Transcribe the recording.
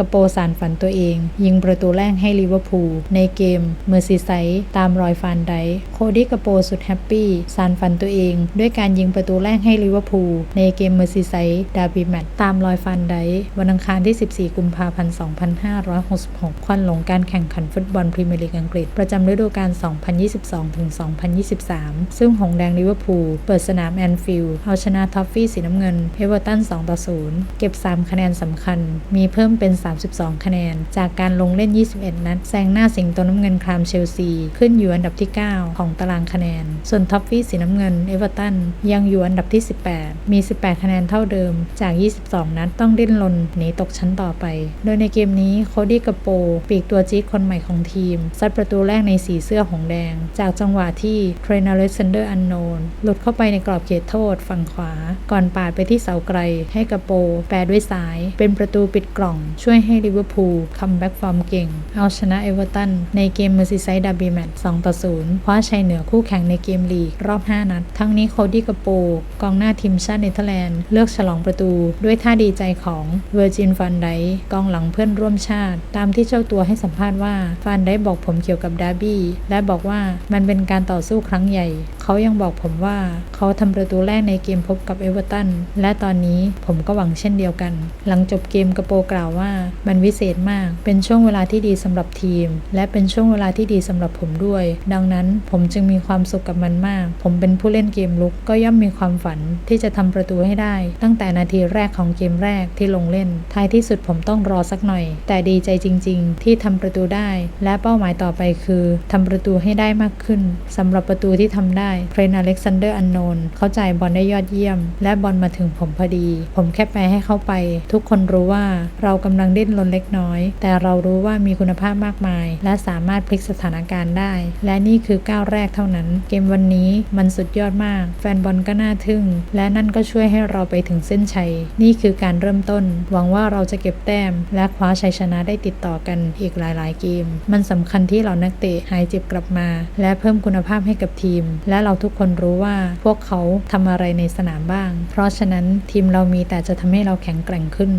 กโปสารฝันตัวเอง ยิงประตูแรกให้ลิเวอร์พูลในเกมเมอร์ซีไซด์ตามรอยฟานไดโคดี้กโปสุดแฮปปี้สารฝันตัวเอง ด้วยการยิงประตูแรกให้ลิเวอร์พูลในเกมเมอร์ซีไซด์ดาร์บี้แมตช์ตามรอยฟานไดวันอังคารที่ 14 กุมภาพันธ์ 2566 ควันหลงการแข่งขันฟุตบอลพรีเมียร์ลีกอังกฤษ ประจำฤดูกาล 2022-2023 ซึ่งหงแดงลิเวอร์พูลเปิดสนามแอนฟิลด์เอาชนะท็อฟฟี่สีน้ำเงิน เอเวอร์ตัน 2-0 เก็บ 3 คะแนนสำคัญ มีเพิ่มเป็น 3 32 คะแนน จากการลงเล่น 21 นัดแซงหน้าสิงโตน้ำเงินครามเชลซี ขึ้นอยู่อันดับที่ 9 ของตารางคะแนน ส่วนท็อฟฟี่สีน้ำเงินเอเวอร์ตันยังอยู่อันดับที่ 18 มี 18 คะแนนเท่าเดิม จาก 22 นัดต้องดิ้นรนหนีตกชั้นต่อไป โดยในเกมนี้โคดี้กโป ปีกตัวจี๊ดคนใหม่ของทีม ซัดประตูแรกในสีเสื้อหงแดง จากจังหวะที่เทรนอร์เลสเซนเดอร์อันโนนหลุดเข้าไปในกรอบเขตโทษฝั่งขวา ก่อนปาดไปที่เสาไกลให้กโป แปรด้วยซ้าย เป็นประตูปิดกล่องช่วยให้ลิเวอร์พูลคัมแบ็กฟอร์มเก่ง เอาชนะเอเวอร์ตันในเกมเมอร์ซีไซด์ดาร์บีแมตช์2ต่อ0คว้าชัยเหนือคู่แข่งในเกมลีกรอบ 5 นัด ทั้งนี้โคดี้กโปกองหน้าทีมชาติเนเธอร์แลนด์ เลือกฉลองประตูด้วยท่าดีใจของเวอร์จินฟันไดกองหลังเพื่อนร่วมชาติ ตามที่เจ้าตัวให้สัมภาษณ์ว่าฟันไดบอกผมเกี่ยวกับดาร์บี้และบอกว่ามันเป็นการต่อสู้ครั้งใหญ่ เขายังบอกผมว่าเขาทำประตูแรกในเกมพบกับเอเวอร์ตันและตอนนี้ผมก็หวังเช่นเดียวกัน หลังจบเกมกระโปกล่าวว่ามันวิเศษมาก เป็นช่วงเวลาที่ดีสำหรับทีม และเป็นช่วงเวลาที่ดีสำหรับผมด้วย ดังนั้นผมจึงมีความสุขกับมันมาก ผมเป็นผู้เล่นเกมลุกก็ย่อมมีความฝันที่จะทำประตูให้ได้ ตั้งแต่นาทีแรกของเกมแรกที่ลงเล่น ท้ายที่สุดผมต้องรอสักหน่อย แต่ดีใจจริง ๆ ที่ทำประตูได้ และเป้าหมายต่อไปคือทำประตูให้ได้มากขึ้นสำหรับประตูที่ทำได้เทรนอเล็กซานเดอร์อันโนนเขาจ่ายบอลได้ยอดเยี่ยม และบอลมาถึงผมพอดี ผมแค่ไปให้เข้าไป ทุกคนรู้ว่าเรากำลังดิ้นรนเล็กน้อย แต่เรารู้ว่ามีคุณภาพมากมาย และสามารถพลิกสถานการณ์ได้ และนี่คือก้าวแรกเท่านั้น เกมวันนี้มันสุดยอดมาก แฟนบอลก็น่าทึ่ง และนั่นก็ช่วยให้เราไปถึงเส้นชัย นี่คือการเริ่มต้น หวังว่าเราจะเก็บแต้ม และคว้าชัยชนะได้ติดต่อกันอีกหลาย ๆ เกม มันสำคัญที่เรานักเตะหายเจ็บกลับมา และเพิ่มคุณภาพให้กับทีม และเราทุกคนรู้ว่าพวกเขาทำอะไรในสนามบ้าง เพราะฉะนั้นทีมเรามีแต่จะทำให้เราแข็งแกร่งขึ้น